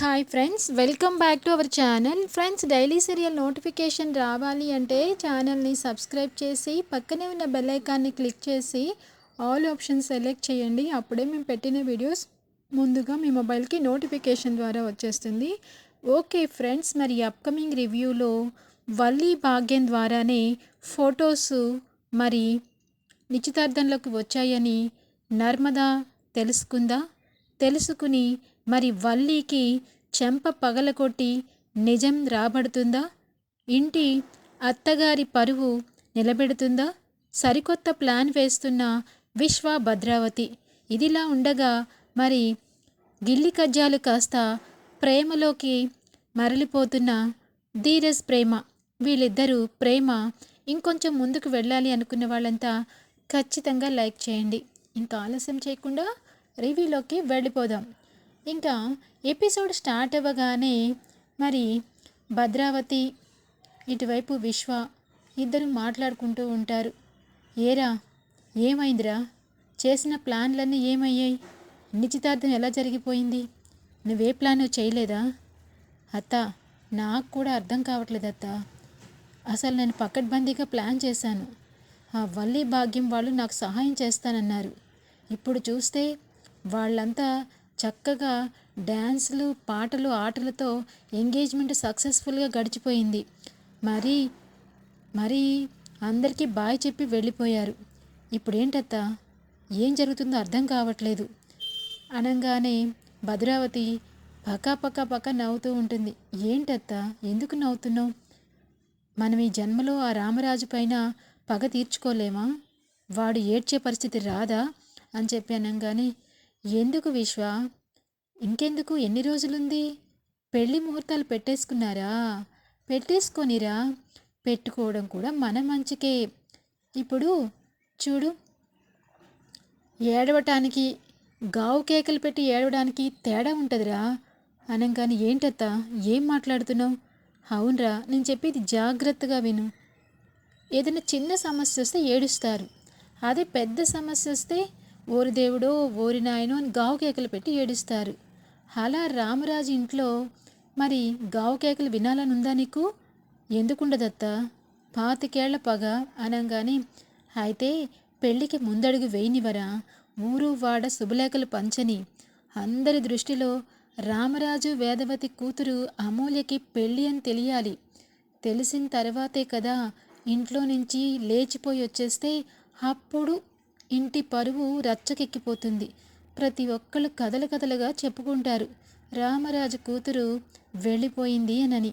Hi friends welcome back to our channel friends daily serial notification రావాలి అంటే ఛానల్ని subscribe చేసి పక్కనే ఉన్న బెల్ ఐకాన్ని క్లిక్ చేసి ఆల్ ఆప్షన్ సెలెక్ట్ చేయండి. అప్పుడే మేము పెట్టిన వీడియోస్ ముందుగా మీ మొబైల్కి నోటిఫికేషన్ ద్వారా వచ్చేస్తుంది. ఓకే ఫ్రెండ్స్ మరి అప్కమింగ్ రివ్యూలో వల్లి భాగ్యం ద్వారానే ఫొటోస్ మరి నిశ్చితార్థంలోకి వచ్చాయని నర్మదా తెలుసుకుందా? తెలుసుకుని మరి వల్లీకి చెంప పగలకొట్టి నిజం రాబడుతుందా? ఇంటి అత్తగారి పరువు నిలబెడుతుందా? సరికొత్త ప్లాన్ వేస్తున్న విశ్వ భద్రావతి. ఇదిలా ఉండగా మరి గిల్లి కజ్జాలు కాస్త ప్రేమలోకి మరలిపోతున్న ధీరజ్ ప్రేమ. వీళ్ళిద్దరూ ప్రేమ ఇంకొంచెం ముందుకు వెళ్ళాలి అనుకున్న వాళ్ళంతా ఖచ్చితంగా లైక్ చేయండి. ఇంకా ఆలస్యం చేయకుండా రివ్యూలోకి వెళ్ళిపోదాం. ఇంకా ఎపిసోడ్ స్టార్ట్ అవ్వగానే మరి భద్రావతి ఇటువైపు విశ్వ ఇద్దరు మాట్లాడుకుంటూ ఉంటారు. ఏరా ఏమైందిరా? చేసిన ప్లాన్లన్నీ ఏమయ్యాయి? నిశ్చితార్థం ఎలా జరిగిపోయింది? నువ్వే ప్లాన్ చేయలేదా? అత్త నాకు కూడా అర్థం కావట్లేదు అత్త. అసలు నేను పక్కడ్బందీగా ప్లాన్ చేశాను. ఆ వల్లి భాగ్యం వాళ్ళు నాకు సహాయం చేస్తానన్నారు. ఇప్పుడు చూస్తే వాళ్ళంతా చక్కగా డ్యాన్సులు పాటలు ఆటలతో ఎంగేజ్మెంట్ సక్సెస్ఫుల్గా గడిచిపోయింది. మరి మరి అందరికీ బాయ్ చెప్పి వెళ్ళిపోయారు. ఇప్పుడేంటత్త? ఏం జరుగుతుందో అర్థం కావట్లేదు. అనగానే భద్రావతి పక్క పక్క పక్క నవ్వుతూ ఉంటుంది. ఏంటత్త? ఎందుకు నవ్వుతున్నావు? మనం ఈ జన్మలో ఆ రామరాజు పైన పగ తీర్చుకోలేమా? వాడు ఏడ్చే పరిస్థితి రాదా? అని చెప్పి అనగానే ఎందుకు విశ్వ? ఇంకెందుకు? ఎన్ని రోజులుంది? పెళ్ళి ముహూర్తాలు పెట్టేసుకున్నారా? పెట్టేసుకొనిరా? పెట్టుకోవడం కూడా మన మంచికే. ఇప్పుడు చూడు. ఏడవటానికి గావు కేకలు పెట్టి ఏడవడానికి తేడా ఉంటుందిరా. అనగానే ఏంటత్త? ఏం మాట్లాడుతున్నావు? అవునరా నేను చెప్పేది జాగ్రత్తగా విను. ఏదైనా చిన్న సమస్య వస్తే ఏడుస్తారు. అదే పెద్ద సమస్య వస్తే ఓరి దేవుడో ఓరి నాయనో అని గావు కేకలు పెట్టి ఏడుస్తారు. అలా రామరాజు ఇంట్లో మరి గావు కేకలు వినాలని ఉందా నీకు? ఎందుకుండదత్త? పాతికేళ్ళ పగ అనగానే అయితే పెళ్ళికి ముందడుగు వేయనివరా ఊరు వాడ శుభలేఖలు పంచని. అందరి దృష్టిలో రామరాజు వేదవతి కూతురు అమూల్యకి పెళ్ళి అని తెలియాలి. తెలిసిన తర్వాతే కదా ఇంట్లో నుంచి లేచిపోయి వచ్చేస్తే అప్పుడు ఇంటి పరువు రచ్చకెక్కిపోతుంది. ప్రతి ఒక్కళ్ళు కథలు కథలుగా చెప్పుకుంటారు. రామరాజు కూతురు వెళ్ళిపోయింది అనని.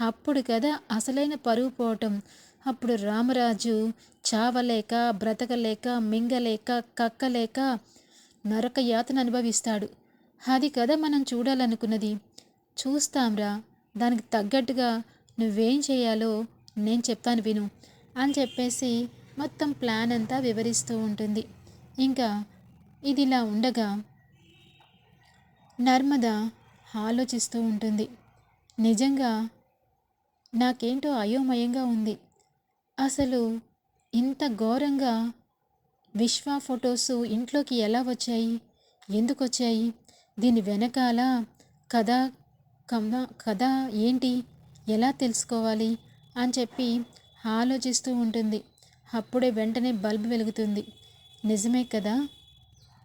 అప్పుడు కదా అసలైన పరువు పోవటం. అప్పుడు రామరాజు చావలేక బ్రతకలేక మింగలేక కక్కలేక నరక యాతన అనుభవిస్తాడు. అది కదా మనం చూడాలనుకున్నది. చూస్తాంరా దానికి తగ్గట్టుగా నువ్వేం చేయాలో నేను చెప్తాను విను అని చెప్పేసి మొత్తం ప్లాన్ అంతా వివరిస్తూ ఉంటుంది. ఇంకా ఇదిలా ఉండగా నర్మద ఆలోచిస్తూ ఉంటుంది. నిజంగా నాకేంటో అయోమయంగా ఉంది. అసలు ఇంత ఘోరంగా విశ్వ ఫొటోస్ ఇంట్లోకి ఎలా వచ్చాయి? ఎందుకు వచ్చాయి దీని వెనకాల కథ కమ్మ కథ ఏంటి? ఎలా తెలుసుకోవాలి? అని చెప్పి ఆలోచిస్తూ ఉంటుంది. అప్పుడే వెంటనే బల్బ్ వెలుగుతుంది. నిజమే కదా?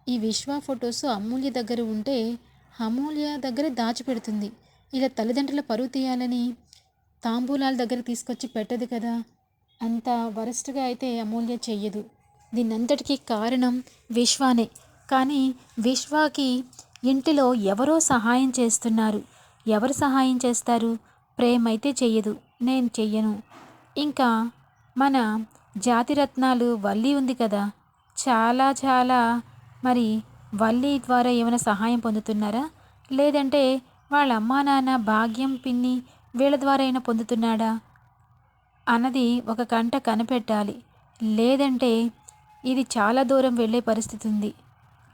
ఈ విశ్వ ఫొటోస్ అమూల్య దగ్గర ఉంటే అమూల్య దగ్గర దాచిపెడుతుంది. ఇలా తల్లిదండ్రుల పరువు తీయాలని తాంబూలాల దగ్గర తీసుకొచ్చి పెట్టదు కదా? అంత వరస్ట్గా అయితే అమూల్య చెయ్యదు. దీనంతటికీ కారణం విశ్వానే. కానీ విశ్వాకి ఇంటిలో ఎవరో సహాయం చేస్తున్నారు. ఎవరు సహాయం చేస్తారు? ప్రేమ అయితే చెయ్యదు. నేను చెయ్యను. ఇంకా మన జాతిరత్నాలు వల్లి ఉంది కదా. చాలా చాలా. మరి వల్లి ద్వారా ఏమైనా సహాయం పొందుతున్నారా? లేదంటే వాళ్ళ అమ్మా నాన్న భాగ్యం పిన్ని వీళ్ళ ద్వారా అయినా పొందుతున్నాడా? అన్నది ఒక కంట కనిపెట్టాలి. లేదంటే ఇది చాలా దూరం వెళ్ళే పరిస్థితి ఉంది.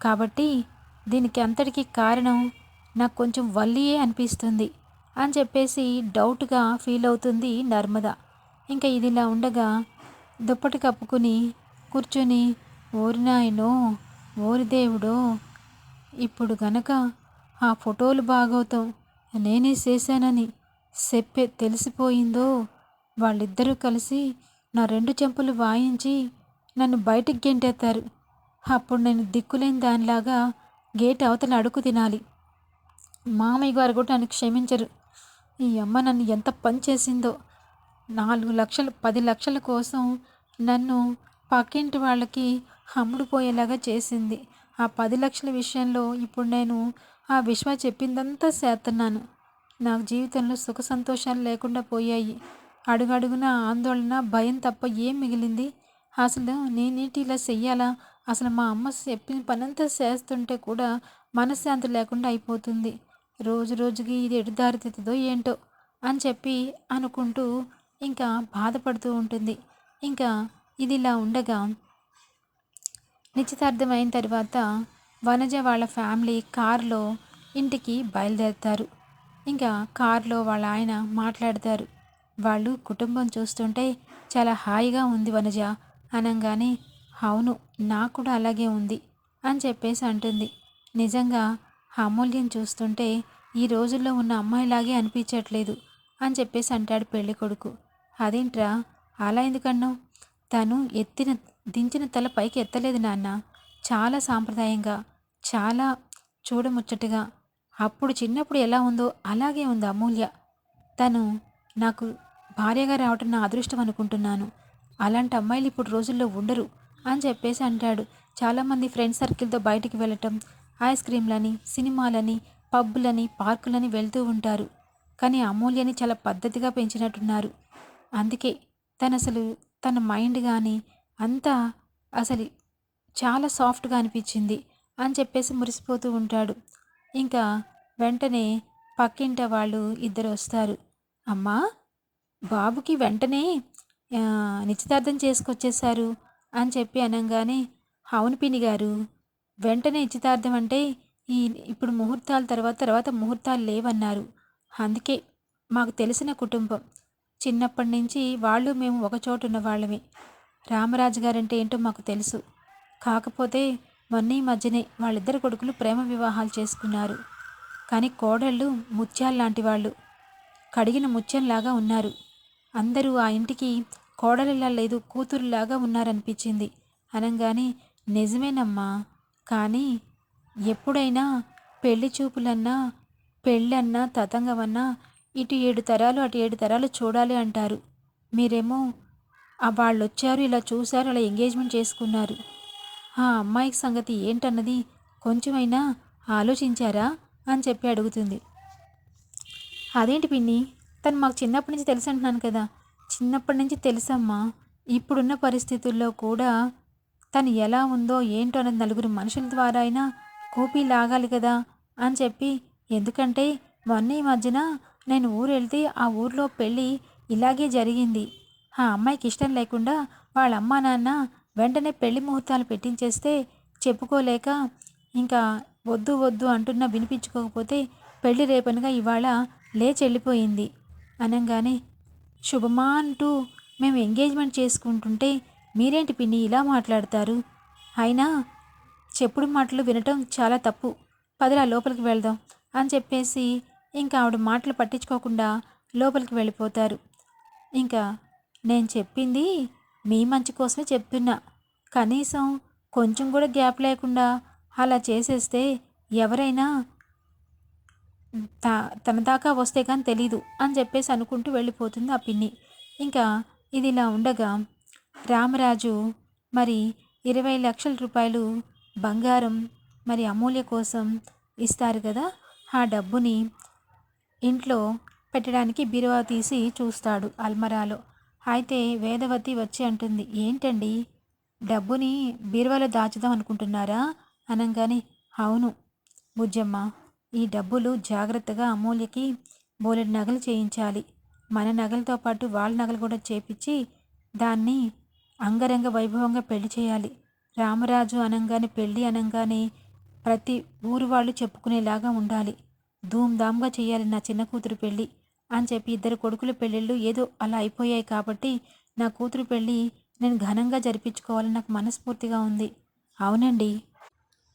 కాబట్టి దీనికి అంతటికీ కారణం నాకు కొంచెం వల్లియే అనిపిస్తుంది అని చెప్పేసి డౌట్గా ఫీల్ అవుతుంది నర్మద. ఇంకా ఇదిలా ఉండగా దుప్పటి కప్పుకుని కూర్చొని ఓరి నాయనో ఓరి దేవుడో ఇప్పుడు గనక ఆ ఫోటోలు బాగోతాం నేనే చేశానని చెప్పే తెలిసిపోయిందో వాళ్ళిద్దరూ కలిసి నా రెండు చెంపలు వాయించి నన్ను బయటికి గెంటేస్తారు అప్పుడు నేను దిక్కులేని దానిలాగా గేట్ అవతల అడుగు తినాలి. మామయ్య గారు కూడా నన్ను క్షమించరు. ఈ అమ్మ నన్ను ఎంత పని చేసిందో నాలుగు లక్షలు పది లక్షల కోసం నన్ను పక్కింటి వాళ్ళకి అమ్ముడుపోయేలాగా చేసింది. ఆ పది లక్షల విషయంలో ఇప్పుడు నేను ఆ విశ్వ చెప్పిందంతా చేస్తున్నాను. నాకు జీవితంలో సుఖ సంతోషాలు లేకుండా పోయాయి. అడుగడుగున ఆందోళన భయం తప్ప ఏం మిగిలింది? అసలు నేనేంటి ఇలా చెయ్యాలా? అసలు మా అమ్మ చెప్పిన పనంతా చేస్తుంటే కూడా మనశ్శాంతి లేకుండా అయిపోతుంది. రోజు రోజుకి ఇది ఎటుదారితీతుందో ఏంటో అని చెప్పి అనుకుంటూ ఇంకా బాధపడుతూ ఉంటుంది. ఇంకా ఇది ఇలా ఉండగా నిశ్చితార్థం అయిన తర్వాత వనజ వాళ్ళ ఫ్యామిలీ కారులో ఇంటికి బయలుదేరుతారు. ఇంకా కారులో వాళ్ళ ఆయన మాట్లాడతారు. వాళ్ళు కుటుంబం చూస్తుంటే చాలా హాయిగా ఉంది వనజ. అనగానే అవును నాకు కూడా అలాగే ఉంది అని చెప్పేసి అంటుంది. నిజంగా అమూల్యం చూస్తుంటే ఈ రోజుల్లో ఉన్న అమ్మాయిలాగే అనిపించట్లేదు అని చెప్పేసి అంటాడు పెళ్ళికొడుకు. అదేంట్రా అలా ఎందుకన్నావు? తను ఎత్తిన దించిన తల పైకి ఎత్తలేదు నాన్న. చాలా సాంప్రదాయంగా చాలా చూడముచ్చటగా. అప్పుడు చిన్నప్పుడు ఎలా ఉందో అలాగే ఉంది అమూల్య. తను నాకు భార్యగా రావటం నా అదృష్టం అనుకుంటున్నాను. అలాంటి అమ్మాయిలు ఇప్పుడు రోజుల్లో ఉండరు అని చెప్పేసి అంటాడు. చాలామంది ఫ్రెండ్ సర్కిల్తో బయటికి వెళ్ళటం ఐస్ క్రీమ్లని సినిమాలని పబ్బులని పార్కులని వెళ్తూ ఉంటారు. కానీ అమూల్యని చాలా పద్ధతిగా పెంచినట్టున్నారు. అందుకే తను అసలు తన మైండ్ కానీ అంతా అసలు చాలా సాఫ్ట్గా అనిపించింది అని చెప్పేసి మురిసిపోతూ ఉంటాడు. ఇంకా వెంటనే పక్కింట వాళ్ళు ఇద్దరు వస్తారు. అమ్మా బాబుకి వెంటనే నిశ్చితార్థం చేసుకొచ్చేసారు అని చెప్పి అనగానే అవును పిని గారు వెంటనే నిశ్చితార్థం అంటే ఈ ఇప్పుడు ముహూర్తాల తర్వాత తర్వాత ముహూర్తాలు లేవన్నారు. అందుకే మాకు తెలిసిన కుటుంబం. చిన్నప్పటి నుంచి వాళ్ళు మేము ఒక చోట ఉన్న వాళ్ళమే. రామరాజు గారంటే ఏంటో మాకు తెలుసు. కాకపోతే మొన్న ఈ మధ్యనే వాళ్ళిద్దరు కొడుకులు ప్రేమ వివాహాలు చేసుకున్నారు. కానీ కోడళ్ళు ముత్యాలు లాంటి వాళ్ళు. కడిగిన ముత్యంలాగా ఉన్నారు. అందరూ ఆ ఇంటికి కోడలిలా లేదు కూతురులాగా ఉన్నారనిపించింది. అనగానే నిజమేనమ్మా. కానీ ఎప్పుడైనా పెళ్ళి చూపులన్నా పెళ్ళన్నా తతంగమన్నా ఇటు ఏడు తరాలు అటు ఏడు తరాలు చూడాలి అంటారు. మీరేమో వాళ్ళు వచ్చారు ఇలా చూశారు అలా ఎంగేజ్మెంట్ చేసుకున్నారు. ఆ అమ్మాయికి సంగతి ఏంటన్నది కొంచెమైనా ఆలోచించారా అని చెప్పి అడుగుతుంది. అదేంటి పిన్ని? తను మాకు చిన్నప్పటి నుంచి తెలుసు అంటున్నాను కదా. చిన్నప్పటి నుంచి తెలుసమ్మా. ఇప్పుడున్న పరిస్థితుల్లో కూడా తను ఎలా ఉందో ఏంటో అన్నది నలుగురు మనుషుల ద్వారా అయినా కూపీ లాగాలి కదా అని చెప్పి ఎందుకంటే మొన్న ఈ మధ్యన నేను ఊరు వెళ్తే ఆ ఊర్లో పెళ్ళి ఇలాగే జరిగింది. ఆ అమ్మాయికి ఇష్టం లేకుండా వాళ్ళ అమ్మా నాన్న వెంటనే పెళ్ళి ముహూర్తాలు పెట్టించేస్తే చెప్పుకోలేక ఇంకా వద్దు వద్దు అంటున్నా వినిపించుకోకపోతే పెళ్ళి రేపనగా ఇవాళ లేచి వెళ్ళిపోయింది. అనగానే శుభమా అంటూ మేము ఎంగేజ్మెంట్ చేసుకుంటుంటే మీరేంటి పిన్ని ఇలా మాట్లాడతారు? అయినా చెప్పుడు మాటలు వినటం చాలా తప్పు. పదిలా లోపలికి వెళ్దాం అని చెప్పేసి ఇంకా ఆవిడ మాటలు పట్టించుకోకుండా లోపలికి వెళ్ళిపోతారు. ఇంకా నేను చెప్పింది మీ మంచి కోసమే చెప్తున్నా. కనీసం కొంచెం కూడా గ్యాప్ లేకుండా అలా చేసేస్తే ఎవరైనా తన దాకా వస్తే కానీ తెలీదు అని చెప్పేసి అనుకుంటూ వెళ్ళిపోతుంది ఆ పిన్ని. ఇంకా ఇది ఇలా ఉండగా రామరాజు మరి ఇరవై లక్షల రూపాయలు బంగారం మరి అమూల్య కోసం ఇస్తారు కదా ఆ డబ్బుని ఇంట్లో పెట్టడానికి బీరువా తీసి చూస్తాడు అల్మరాలో. అయితే వేదవతి వచ్చి అంటుంది ఏంటండి? డబ్బుని బీరువాలో దాచుదాం అనుకుంటున్నారా? అనగానే అవును బుజ్జమ్మ ఈ డబ్బులు జాగ్రత్తగా అమూల్యకి బోలెడు నగలు చేయించాలి. మన నగలతో పాటు వాళ్ళ నగలు కూడా చేపించి దాన్ని అంగరంగ వైభవంగా పెళ్ళి చేయాలి. రామరాజు అనంగానే పెళ్ళి అనంగానే ప్రతి ఊరు వాళ్ళు చెప్పుకునేలాగా ఉండాలి. ధూమ్ధామ్గా చేయాలి నా చిన్న కూతురు పెళ్ళి అని చెప్పి ఇద్దరు కొడుకుల పెళ్ళిళ్ళు ఏదో అలా అయిపోయాయి కాబట్టి నా కూతురు పెళ్ళి నేను ఘనంగా జరిపించుకోవాలని నాకు మనస్ఫూర్తిగా ఉంది. అవునండి.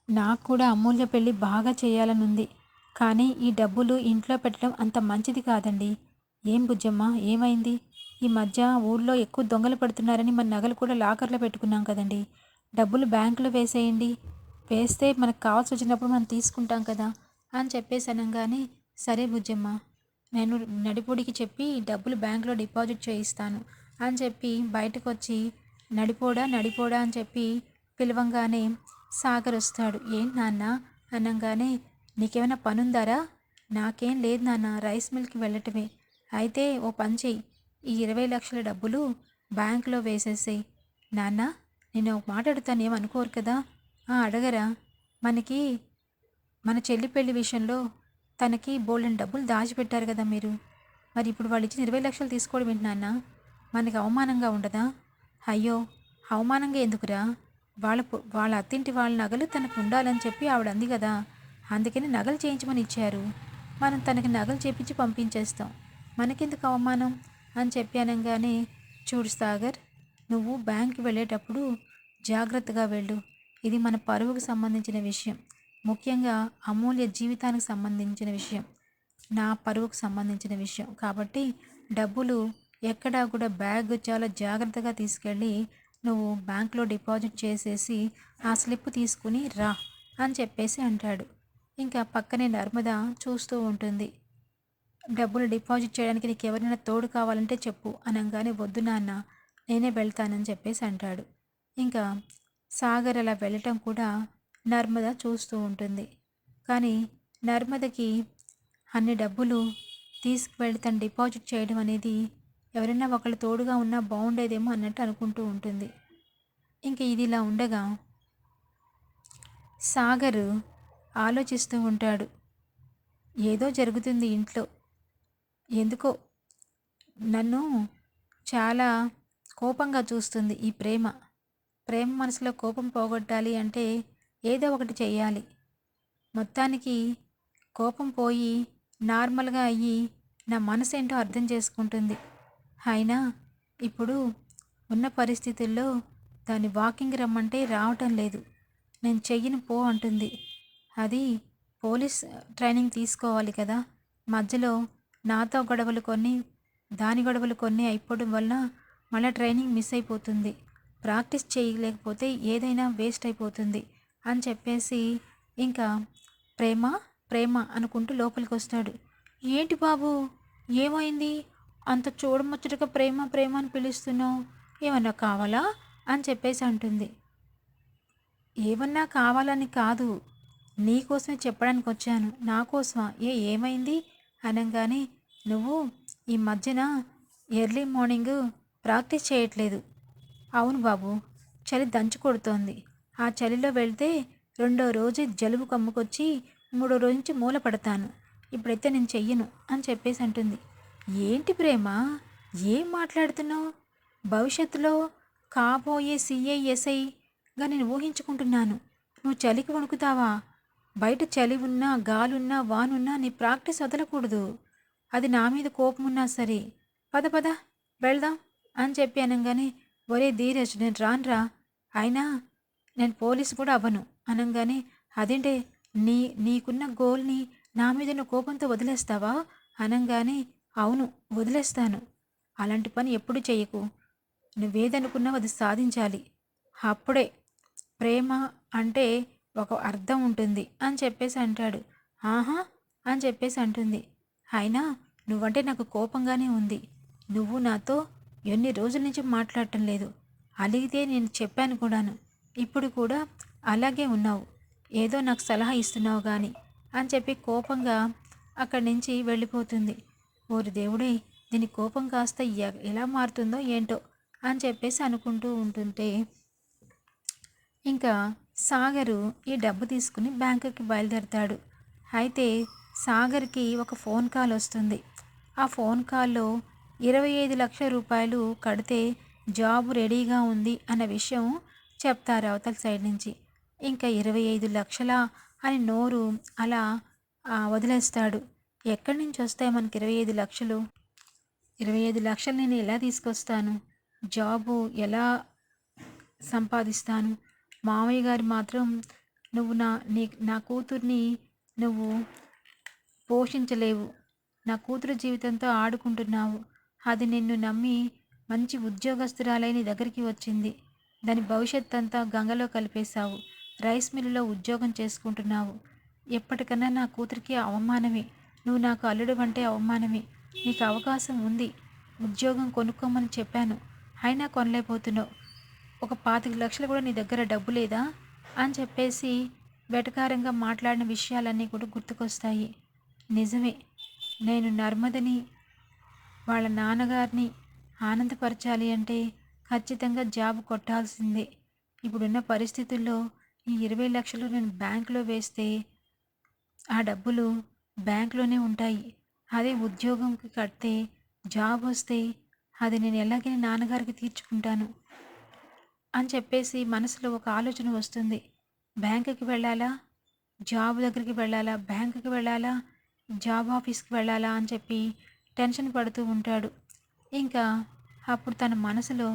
నాకు కూడా అమూల్య పెళ్ళి బాగా చేయాలని ఉంది. కానీ ఈ డబ్బులు ఇంట్లో పెట్టడం అంత మంచిది కాదండి. ఏం బుజ్జమ్మ ఏమైంది? ఈ మధ్య ఊళ్ళో ఎక్కువ దొంగలు పడుతున్నారని మన నగలు కూడా లాకర్లో పెట్టుకున్నాం కదండి. డబ్బులు బ్యాంకులో వేసేయండి. వేస్తే మనకు కావాల్సి వచ్చినప్పుడు మనం తీసుకుంటాం కదా. అని చెప్పేసి అనగానే సరే బుజ్జమ్మ నేను నడిపోడికి చెప్పి డబ్బులు బ్యాంకులో డిపాజిట్ చేయిస్తాను అని చెప్పి బయటకు వచ్చి నడిపోడా నడిపోడా అని చెప్పి పిలవంగానే సాగర్ వస్తాడు. ఏంటి నాన్న? అనగానే నీకేమైనా పనుందారా? నాకేం లేదు నాన్న రైస్ మిల్కి వెళ్ళటమే. అయితే ఓ పని చెయ్యి. ఈ ఇరవై లక్షల డబ్బులు బ్యాంకులో వేసేసేయి. నాన్న నేను ఒక మాట అడుగుతాను ఏమనుకోరు కదా? "ఆ, అడగరా. మనకి మన చెల్లి పెళ్ళి విషయంలో తనకి బోల్డెన్ డబ్బులు దాచిపెట్టారు కదా మీరు. మరి ఇప్పుడు వాళ్ళు ఇచ్చిన ఇరవై లక్షలు తీసుకోవడం ఏంటి నాన్న? మనకి అవమానంగా ఉండదా? అయ్యో అవమానంగా ఎందుకురా? వాళ్ళ వాళ్ళ అత్తింటి వాళ్ళ నగలు తనకు ఉండాలని చెప్పి ఆవిడ అంది కదా. అందుకని నగలు చేయించమని ఇచ్చారు. మనం తనకి నగలు చేపించి పంపించేస్తాం. మనకెందుకు అవమానం? అని చెప్పి అనగానే చూడు సాగర్ నువ్వు బ్యాంక్కి వెళ్ళేటప్పుడు జాగ్రత్తగా వెళ్ళు. ఇది మన పరువుకు సంబంధించిన విషయం. ముఖ్యంగా అమూల్య జీవితానికి సంబంధించిన విషయం నా పరువుకు సంబంధించిన విషయం. కాబట్టి డబ్బులు ఎక్కడా కూడా బ్యాగ్ చాలా జాగ్రత్తగా తీసుకెళ్ళి నువ్వు బ్యాంక్లో డిపాజిట్ చేసేసి ఆ స్లిప్ తీసుకుని రా అని చెప్పేసి అంటాడు. ఇంకా పక్కనే నర్మద చూస్తూ ఉంటుంది. డబ్బులు డిపాజిట్ చేయడానికి నీకు ఎవరైనా తోడు కావాలంటే చెప్పు అనగానే వద్దు నాన్న నేనే వెళ్తానని చెప్పేసి అంటాడు. ఇంకా సాగర్ అలా వెళ్ళటం కూడా నర్మద చూస్తూ ఉంటుంది. కానీ నర్మదకి అన్ని డబ్బులు తీసుకువెళ్ళి తను డిపాజిట్ చేయడం అనేది ఎవరైనా ఒకళ్ళు తోడుగా ఉన్నా బాగుండేదేమో అన్నట్టు అనుకుంటూ ఉంటుంది. ఇంక ఇది ఇలా ఉండగా సాగరు ఆలోచిస్తూ ఉంటాడు. ఏదో జరుగుతుంది ఇంట్లో. ఎందుకో నన్ను చాలా కోపంగా చూస్తుంది ఈ ప్రేమ. ప్రేమ మనసులో కోపం పోగొట్టాలి అంటే ఏదో ఒకటి చేయాలి మొత్తానికి కోపం పోయి నార్మల్గా అయ్యి నా మనసు ఏంటో అర్థం చేసుకుంటుంది. అయినా ఇప్పుడు ఉన్న పరిస్థితుల్లో దాన్ని వాకింగ్ రమ్మంటే రావటం లేదు. నేను చెయ్యను పో అంటుంది. అది పోలీస్ ట్రైనింగ్ తీసుకోవాలి కదా. మధ్యలో నాతో గొడవలు కొన్ని దాని గొడవలు కొన్ని అయిపోవడం వల్ల మళ్ళీ ట్రైనింగ్ మిస్ అయిపోతుంది. ప్రాక్టీస్ చేయలేకపోతే ఏదైనా వేస్ట్ అయిపోతుంది. అని చెప్పేసి ఇంకా ప్రేమ ప్రేమ అనుకుంటూ లోపలికి వస్తాడు ఏంటి బాబు? ఏమైంది? అంత చూడముచ్చటగా ప్రేమ ప్రేమ అని పిలుస్తున్నావు. ఏమన్నా కావాలా? అని చెప్పేసి అంటుంది. ఏమన్నా కావాలని కాదు. నీకోసమే చెప్పడానికి వచ్చాను. నా కోసమా? ఏ ఏమైంది? అనగానే నువ్వు ఈ మధ్యన ఎర్లీ మార్నింగ్ ప్రాక్టీస్ చేయట్లేదు. అవును బాబు చలి దంచు కొడుతోంది. ఆ చలిలో వెళ్తే రెండో రోజు జలుబు కమ్ముకొచ్చి మూడో రోజు నుంచి మూల పడతాను. ఇప్పుడైతే నేను చెయ్యను అని చెప్పేసి అంటుంది. ఏంటి ప్రేమ? ఏం మాట్లాడుతున్నావు? భవిష్యత్తులో కాబోయే సిఐ ఎస్ఐగా నేను ఊహించుకుంటున్నాను. నువ్వు చలికి వణుకుతావా? బయట చలి ఉన్నా గాలున్నా వానున్నా నీ ప్రాక్టీస్ వదలకూడదు. అది నా మీద కోపం ఉన్నా సరే. పద పద వెళ్దాం అని చెప్పి అనగానే ఒరే ధీరజ్ నేను రానురా. అయినా నేను పోలీసు కూడా అవ్వను. అనగానే అదేంటే నీ నీకున్న గోల్ని నా మీద నువ్వు కోపంతో వదిలేస్తావా? అనగానే అవును వదిలేస్తాను. అలాంటి పని ఎప్పుడు చేయకు నువ్వేదనుకున్నావు అది సాధించాలి. అప్పుడే ప్రేమ అంటే ఒక అర్థం ఉంటుంది అని చెప్పేసి అంటాడు. ఆహా అని చెప్పేసి అంటుంది. అయినా నువ్వంటే నాకు కోపంగానే ఉంది. నువ్వు నాతో ఎన్ని రోజుల నుంచి మాట్లాడటం లేదు. అలిగితే నేను చెప్పాను కూడాను. ఇప్పుడు కూడా అలాగే ఉన్నావు. ఏదో నాకు సలహా ఇస్తున్నావు కానీ అని చెప్పి కోపంగా అక్కడి నుంచి వెళ్ళిపోతుంది. ఓరి దేవుడే దీని కోపం కాస్త ఎలా మారుతుందో ఏంటో అని చెప్పేసి అనుకుంటూ ఉంటుంటే ఇంకా సాగరు ఈ డబ్బు తీసుకుని బ్యాంకుకి బయలుదేరతాడు. అయితే సాగర్కి ఒక ఫోన్ కాల్ వస్తుంది. ఆ ఫోన్ కాల్లో ఇరవై ఐదు లక్షల రూపాయలు కడితే జాబ్ రెడీగా ఉంది అన్న విషయం చెప్తారు అవతల సైడ్ నుంచి. ఇంకా ఇరవై ఐదు లక్షల అని నోరు అలా వదిలేస్తాడు. ఎక్కడి నుంచి వస్తాయి మనకి ఇరవై ఐదు లక్షలు? ఇరవై ఐదు లక్షలు నేను ఎలా తీసుకొస్తాను? జాబు ఎలా సంపాదిస్తాను? మామయ్య గారు మాత్రం నువ్వు నా నీ నా కూతుర్ని నువ్వు పోషించలేవు. నా కూతురు జీవితంతో ఆడుకుంటున్నావు. అది నిన్ను నమ్మి మంచి ఉద్యోగస్తురాలై నీ దగ్గరికి వచ్చింది. దాని భవిష్యత్ అంతా గంగలో కలిపేశావు. రైస్ మిల్లులో ఉద్యోగం చేసుకుంటున్నావు. ఎప్పటికన్నా నా కూతురికి అవమానమే. నువ్వు నాకు అల్లుడు అంటే అవమానమే. నీకు అవకాశం ఉంది. ఉద్యోగం కొనుక్కోమని చెప్పాను. అయినా కొనలేకపోతున్నావు. ఒక పాతిక లక్షలు కూడా నీ దగ్గర డబ్బు లేదా? అని చెప్పేసి వెటకారంగా మాట్లాడిన విషయాలన్నీ కూడా గుర్తుకొస్తాయి. నిజమే. నేను నర్మదని వాళ్ళ నాన్నగారిని ఆనందపరచాలి అంటే ఖచ్చితంగా జాబ్ కొట్టాల్సిందే. ఇప్పుడున్న పరిస్థితుల్లో ఈ ఇరవై లక్షలు నేను బ్యాంకులో వేస్తే ఆ డబ్బులు బ్యాంకులోనే ఉంటాయి. అదే ఉద్యోగంకి కడితే జాబ్ వస్తే అది నేను ఎలాగైనా నాన్నగారికి తీర్చుకుంటాను అని చెప్పేసి మనసులో ఒక ఆలోచన వస్తుంది. బ్యాంకుకి వెళ్ళాలా? జాబ్ దగ్గరికి వెళ్ళాలా? బ్యాంకుకి వెళ్ళాలా? జాబ్ ఆఫీస్కి వెళ్ళాలా అని చెప్పి టెన్షన్ పడుతూ ఉంటాడు. ఇంకా అప్పుడు తన మనసులో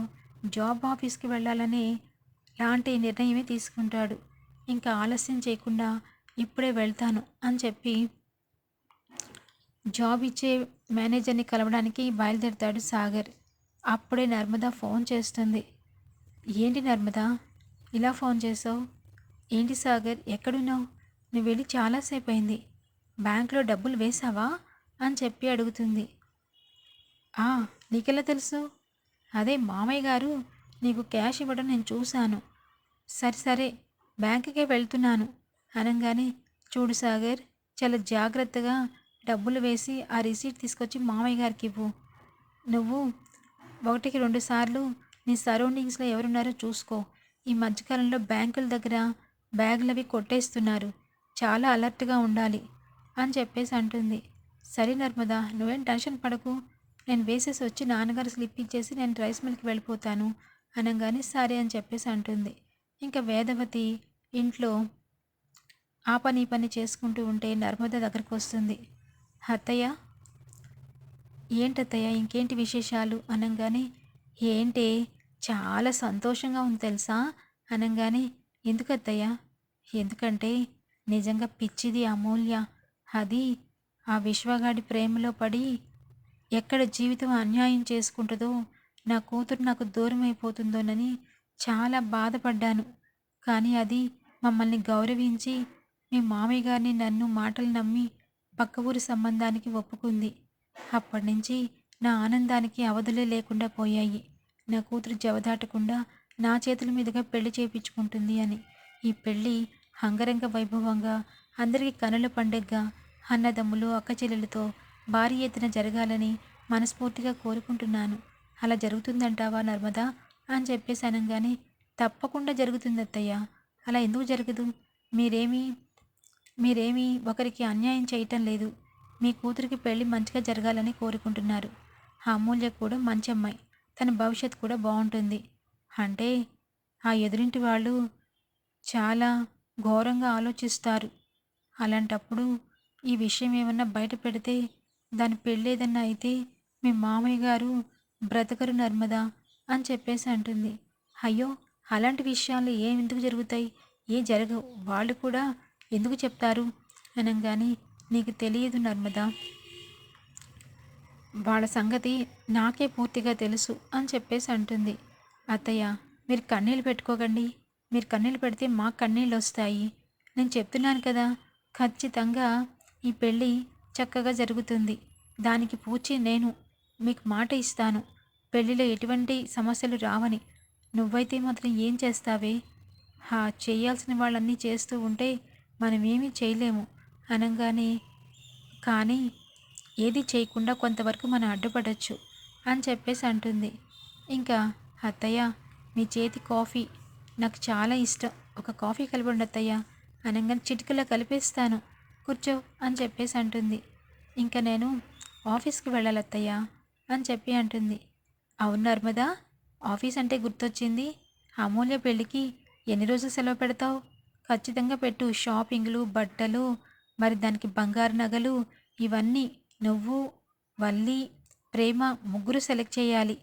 జాబ్ ఆఫీస్కి వెళ్ళాలని లాంటి నిర్ణయమే తీసుకుంటాడు. ఇంకా ఆలస్యం చేయకుండా ఇప్పుడే వెళ్తాను అని చెప్పి జాబ్ ఇచ్చే మేనేజర్ని కలవడానికి బయలుదేరుతాడు సాగర్. అప్పుడే నర్మద ఫోన్ చేస్తుంది. ఏంటి నర్మదా? ఇలా ఫోన్ చేసావు? ఏంటి సాగర్? ఎక్కడున్నావు? నువ్వు వెళ్ళి చాలాసేపు అయింది. బ్యాంకులో డబ్బులు వేసావా? అని చెప్పి అడుగుతుంది. నీకెలా తెలుసు? అదే మామయ్య గారు నీకు క్యాష్ ఇవ్వడం నేను చూశాను. సరే సరే బ్యాంకుకే వెళ్తున్నాను. అనగానే చూడు సాగర్ చాలా జాగ్రత్తగా డబ్బులు వేసి ఆ రిసీట్ తీసుకొచ్చి మామయ్య గారికి ఇవ్వు. నువ్వు ఒకటికి రెండు సార్లు నీ సరౌండింగ్స్లో ఎవరున్నారో చూసుకో. ఈ మధ్యకాలంలో బ్యాంకుల దగ్గర బ్యాగులు అవి కొట్టేస్తున్నారు. చాలా అలర్ట్గా ఉండాలి అని చెప్పేసి అంటుంది. సరే నర్మదా నువ్వేం టెన్షన్ పడకు. నేను వేసేసి వచ్చి నాన్నగారు స్లిప్ ఇచ్చేసి నేను రైస్ మిల్కి వెళ్ళిపోతాను అనగానే సరే అని చెప్పేసి అంటుంది. ఇంకా వేదవతి ఇంట్లో ఆ పని ఈ పని చేసుకుంటూ ఉంటే నర్మద దగ్గరకు వస్తుంది. అత్తయ్య ఏంటత్తయ్య ఇంకేంటి విశేషాలు? అనగానే ఏంటి చాలా సంతోషంగా ఉంది తెలుసా? అనగానే ఎందుకు అత్తయ్య ఎందుకంటే నిజంగా పిచ్చిది అమూల్య. అది ఆ విశ్వగాడి ప్రేమలో పడి ఎక్కడ జీవితం అన్యాయం చేసుకుంటుందో నా కూతురు నాకు దూరం అయిపోతుందోనని చాలా బాధపడ్డాను. కానీ అది మమ్మల్ని గౌరవించి మీ మామయ్య గారిని నన్ను మాటలు నమ్మి పక్క ఊరి సంబంధానికి ఒప్పుకుంది. అప్పటి నుంచి నా ఆనందానికి అవధులే లేకుండా పోయాయి. నా కూతురు జవదాటకుండా నా చేతుల మీదుగా పెళ్ళి చేయించుకుంటుంది అని. ఈ పెళ్ళి అంగరంగ వైభవంగా అందరికీ కనుల పండగగా అన్నదమ్ములు అక్క చెల్లెలతో భారీ ఎత్తున జరగాలని మనస్ఫూర్తిగా కోరుకుంటున్నాను. అలా జరుగుతుందంటావా నర్మదా? అని చెప్పేసి అనగానే తప్పకుండా జరుగుతుంది అత్తయ్య అలా ఎందుకు జరగదు? మీరేమీ మీరేమీ ఒకరికి అన్యాయం చేయటం లేదు. మీ కూతురికి పెళ్ళి మంచిగా జరగాలని కోరుకుంటున్నారు. ఆ అమూల్య కూడా మంచి అమ్మాయి. తన భవిష్యత్తు కూడా బాగుంటుంది. అంటే ఆ ఎదురింటి వాళ్ళు చాలా ఘోరంగా ఆలోచిస్తారు. అలాంటప్పుడు ఈ విషయం ఏమన్నా బయట పెడితే దాని పెళ్ళేదన్నా అయితే మీ మామయ్య గారు బ్రతకరు నర్మదా అని చెప్పేసి అంటుంది. అయ్యో అలాంటి విషయాలు ఏం ఎందుకు జరుగుతాయి? ఏ జరగవు. వాళ్ళు కూడా ఎందుకు చెప్తారు? అనగానే నీకు తెలియదు నర్మదా. వాళ్ళ సంగతి నాకే పూర్తిగా తెలుసు అని చెప్పేసి అంటుంది. అత్తయ్య మీరు కన్నీళ్ళు పెట్టుకోకండి. మీరు కన్నీళ్ళు పెడితే మా కన్నీళ్ళు వస్తాయి. నేను చెప్తున్నాను కదా ఖచ్చితంగా ఈ పెళ్ళి చక్కగా జరుగుతుంది. దానికి పూచి నేను మీకు మాట ఇస్తాను. పెళ్ళిలో ఎటువంటి సమస్యలు రావని. నువ్వైతే మాత్రం ఏం చేస్తావే? హా చేయాల్సిన వాళ్ళన్నీ చేస్తూ ఉంటే మనం ఏమీ చేయలేము. అనగానే కానీ ఏది చేయకుండా కొంతవరకు మనం అడ్డుపడచ్చు అని చెప్పేసి అంటుంది. ఇంకా అత్తయ్య మీ చేతి కాఫీ నాకు చాలా ఇష్టం. ఒక కాఫీ కలిపండి అత్తయ్య అనగానే చిటికలో కలిపేస్తాను. కూర్చో అని చెప్పేసి అంటుంది. ఇంకా నేను ఆఫీస్కి వెళ్ళాలత్తయ్యా అని చెప్పి అంటుంది. అవును నర్మదా ఆఫీస్ అంటే గుర్తొచ్చింది. అమూల్య పెళ్ళికి ఎన్ని రోజులు సెలవు పెడతావు? ఖచ్చితంగా పెట్టు షాపింగ్లు బట్టలు మరి దానికి బంగారు నగలు ఇవన్నీ నువ్వు వల్లి ప్రేమ ముగ్గురు సెలెక్ట్ చేయాలి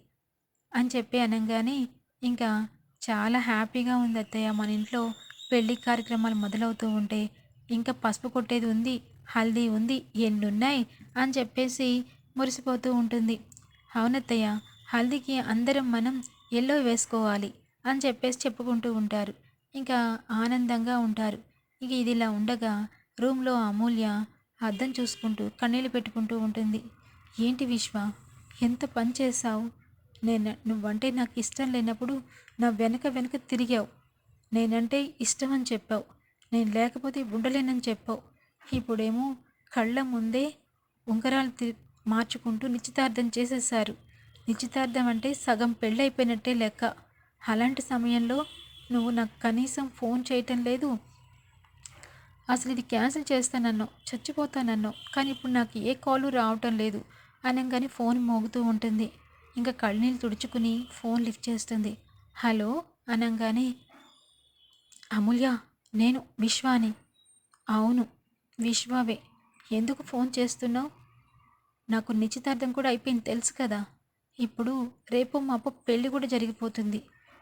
అని చెప్పి అనగానే ఇంకా చాలా హ్యాపీగా ఉంది అత్తయ్య మన ఇంట్లో పెళ్ళి కార్యక్రమాలు మొదలవుతూ ఉంటే ఇంకా పసుపు కొట్టేది ఉంది. హల్దీ ఉంది ఎన్నున్నాయి అని చెప్పేసి మురిసిపోతూ ఉంటుంది. అవునత్తయ్య హల్దీకి అందరం మనం ఎల్లో వేసుకోవాలి అని చెప్పేసి చెప్పుకుంటూ ఉంటారు. ఇంకా ఆనందంగా ఉంటారు. ఇక ఇది ఇలా ఉండగా రూమ్లో అమూల్య అద్దం చూసుకుంటూ కన్నీళ్ళు పెట్టుకుంటూ ఉంటుంది. ఏంటి విశ్వ ఎంత పని చేశావు? నేను నువ్వంటే నాకు ఇష్టం లేనప్పుడు నా వెనక వెనక తిరిగావు. నేనంటే ఇష్టం అని చెప్పావు. నేను లేకపోతే ఉండలేనని చెప్పావు. ఇప్పుడేమో కళ్ళ ముందే ఉంగరాలు మార్చుకుంటూ నిశ్చితార్థం చేసేసారు నిశ్చితార్థం అంటే సగం పెళ్ళైపోయినట్టే లెక్క. అలాంటి సమయంలో నువ్వు నాకు కనీసం ఫోన్ చేయటం లేదు. అసలు ఇది క్యాన్సిల్ చేస్తానన్నావు చచ్చిపోతానన్నావు కానీ ఇప్పుడు నాకు ఏ కాలు రావటం లేదు. అనగానే ఫోన్ మోగుతూ ఉంటుంది. ఇంకా కళ్ళనీళ్ళు తుడుచుకుని ఫోన్ లిఫ్ట్ చేస్తుంది. హలో? అనగానే అమూల్య నేను విశ్వాని. అవును విశ్వావే ఎందుకు ఫోన్ చేస్తున్నావు? నాకు నిశ్చితార్థం కూడా అయిపోయింది తెలుసు కదా. ఇప్పుడు రేపు మాపు పెళ్ళి కూడా జరిగిపోతుంది.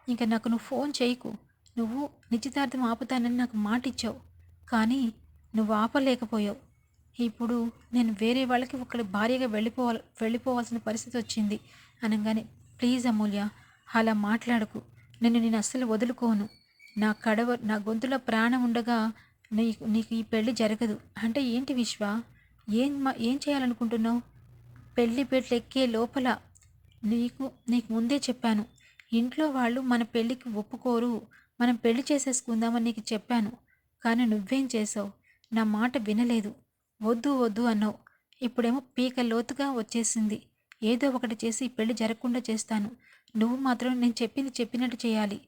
ఇంకా నాకు నువ్వు ఫోన్ చేయకు. నువ్వు నిశ్చితార్థం ఆపుతానని నాకు మాట ఇచ్చావు కానీ నువ్వు ఆపలేకపోయావు. ఇప్పుడు నేను వేరే వాళ్ళకి ఒకటి భార్యగా వెళ్ళిపోవాలి వెళ్ళిపోవాల్సిన పరిస్థితి వచ్చింది. అనగానే ప్లీజ్ అమూల్య అలా మాట్లాడకు. నేను నేను అస్సలు వదులుకోను. నా కడవ నా గొంతులో ప్రాణం ఉండగా నీకు నీకు ఈ పెళ్ళి జరగదు. అంటే ఏంటి విశ్వ? ఏం మా- ఏం చేయాలనుకుంటున్నావు? పెళ్ళి పెట్లు ఎక్కే లోపల నీకు నీకు ముందే చెప్పాను. ఇంట్లో వాళ్ళు మన పెళ్ళికి ఒప్పుకోరు. మనం పెళ్ళి చేసేసుకుందామని నీకు చెప్పాను. కానీ నువ్వేం చేసావు? నా మాట వినలేదు. వద్దు వద్దు అన్నావు. ఇప్పుడేమో పీక లోతుగా వచ్చేసింది. ఏదో ఒకటి చేసి పెళ్ళి జరగకుండా చేస్తాను. నువ్వు మాత్రం నేను చెప్పింది చెప్పినట్టు చేయాలి.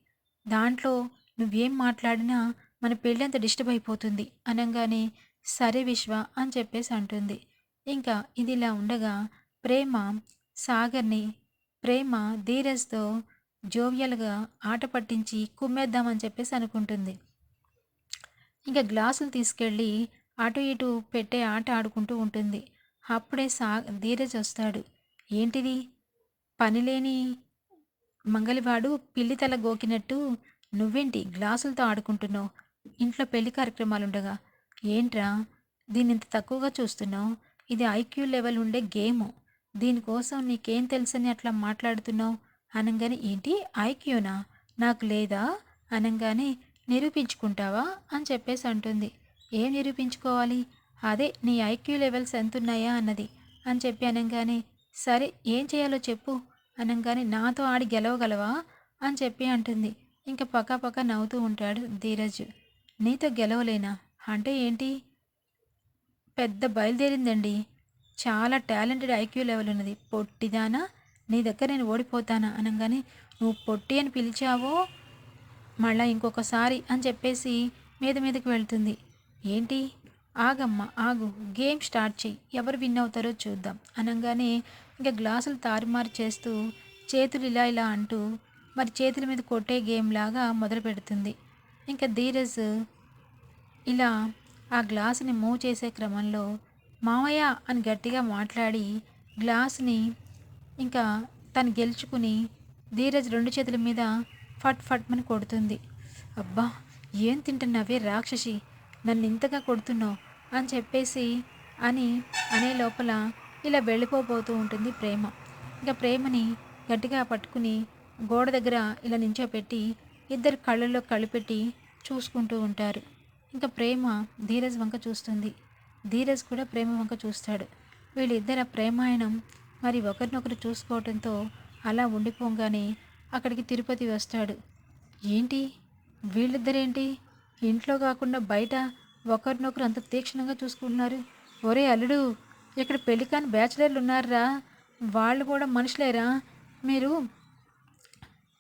దాంట్లో నువ్వేం మాట్లాడినా మన పెళ్ళంత డిస్టర్బ్ అయిపోతుంది అనగానే సరే విశ్వ అని చెప్పేసి అంటుంది. ఇంకా ఇది ఇలా ఉండగా ప్రేమ సాగర్ని ప్రేమ ధీరజ్తో జోవియల్గా ఆట పట్టించి కుమ్మేద్దామని చెప్పేసి అనుకుంటుంది. ఇంకా గ్లాసులు తీసుకెళ్ళి అటు ఇటు పెట్టే ఆట ఆడుకుంటూ ఉంటుంది. అప్పుడే సా ధీరజ్ వస్తాడు. ఏంటిది? పనిలేని మంగలివాడు పిల్లి తల గోకినట్టు నువ్వేంటి గ్లాసులతో ఆడుకుంటున్నావు? ఇంట్లో పెళ్ళి కార్యక్రమాలు ఉండగా ఏంట్రా? దీన్ని ఇంత తక్కువగా చూస్తున్నావు? ఇది ఐక్యూ లెవెల్ ఉండే గేము. దీనికోసం నీకేం తెలుసని అట్లా మాట్లాడుతున్నావు? అనగానే ఏంటి? ఐక్యూనా? నాకు లేదా? అనగానే నిరూపించుకుంటావా? అని చెప్పేసి అంటుంది. ఏం నిరూపించుకోవాలి? అదే నీ ఐక్యూ లెవెల్స్ ఎంత ఉన్నాయా అన్నది. అని చెప్పి అనగానే సరే ఏం చేయాలో చెప్పు. అనగానే నాతో ఆడి గెలవగలవా? అని చెప్పి అంటుంది. ఇంకా పక్క పక్క నవ్వుతూ ఉంటాడు ధీరజ్. నీతో గెలవలేనా? అంటే ఏంటి? పెద్ద బయలుదేరిందండి. చాలా టాలెంటెడ్ ఐక్యూ లెవెల్ ఉన్నది. పొట్టిదానా? నీ దగ్గర నేను ఓడిపోతానా? అనగానే నువ్వు పొట్టి అని పిలిచావో? మళ్ళా ఇంకొకసారి అని చెప్పేసి మీద మీదకి వెళ్తుంది. ఏంటి? ఆగమ్మ ఆగు. గేమ్ స్టార్ట్ చెయ్యి. ఎవరు విన్ అవుతారో చూద్దాం. అనగానే ఇంకా గ్లాసులు తారుమారు చేస్తూ చేతులు ఇలా ఇలా అంటూ మరి చేతుల మీద కొట్టే గేమ్ లాగా మొదలు పెడుతుంది ఇంకా ధీరజ్ ఇలా ఆ గ్లాసుని మూవ్ చేసే క్రమంలో మామయ్య అని గట్టిగా మాట్లాడి గ్లాసుని ఇంకా తను గెలుచుకుని ధీరజ్ రెండు చేతుల మీద ఫట్ ఫట్ అని కొడుతుంది. అబ్బా ఏం తింటున్నావే రాక్షసి? నన్ను ఇంతగా కొడుతున్నావు అని చెప్పేసి అని అనే లోపల ఇలా వెళ్ళిపోబోతూ ఉంటుంది ప్రేమ. ఇంకా ప్రేమని గట్టిగా పట్టుకుని గోడ దగ్గర ఇలా నించోపెట్టి ఇద్దరు కళ్ళల్లో కళ్ళుపెట్టి చూసుకుంటూ ఉంటారు. ఇంకా ప్రేమ ధీరజ్ వంక చూస్తుంది. ధీరజ్ కూడా ప్రేమ వంక చూస్తాడు. వీళ్ళిద్దర ప్రేమాయణం మరి ఒకరినొకరు చూసుకోవడంతో అలా ఉండిపోగానే అక్కడికి తిరుపతి వస్తాడు. ఏంటి? వీళ్ళిద్దరేంటి? ఇంట్లో కాకుండా బయట ఒకరినొకరు అంత తీక్షణంగా చూసుకుంటున్నారు. ఒరే అల్లుడు ఇక్కడ పెళ్ళి కాని బ్యాచిలర్లు ఉన్నారా వాళ్ళు కూడా మనుషులేరా? మీరు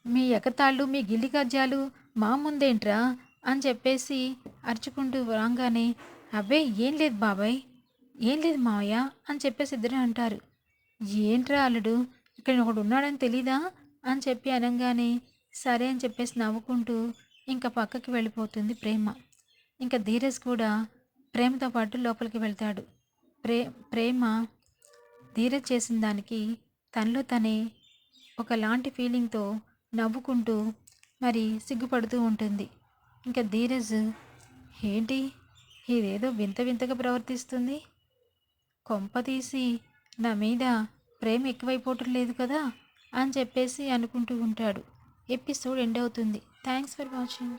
మీ ఎగతాళ్ళు మీ గిల్లిగజ్జాలు మా ముందేంట్రా? అని చెప్పేసి అరుచుకుంటూ రాగానే అబ్బే ఏం లేదు బాబాయ్ ఏం లేదు మావయ్య అని చెప్పేసి ఇద్దరు అంటారు. ఏంట్రా అల్లుడు ఇక్కడ ఒకడు ఉన్నాడని తెలీదా? అని చెప్పి అనగానే సరే అని చెప్పేసి నవ్వుకుంటూ ఇంకా పక్కకి వెళ్ళిపోతుంది ప్రేమ. ఇంకా ధీరజ్ కూడా ప్రేమతో పాటు లోపలికి వెళ్తాడు. ప్రే ప్రేమ ధీరజ్ చేసిన దానికి తనలో తనే ఒకలాంటి ఫీలింగ్తో నవ్వుకుంటూ మరి సిగ్గుపడుతూ ఉంటుంది. ఇంకా ధీరజ్ ఏంటి? ఇదేదో వింత వింతగా ప్రవర్తిస్తుంది. కొంప తీసి నా మీద ప్రేమ ఎక్కువైపోవటం లేదు కదా? అని చెప్పేసి అనుకుంటూ ఉంటాడు. ఎపిసోడ్ ఎండ్ అవుతుంది. Thanks for watching.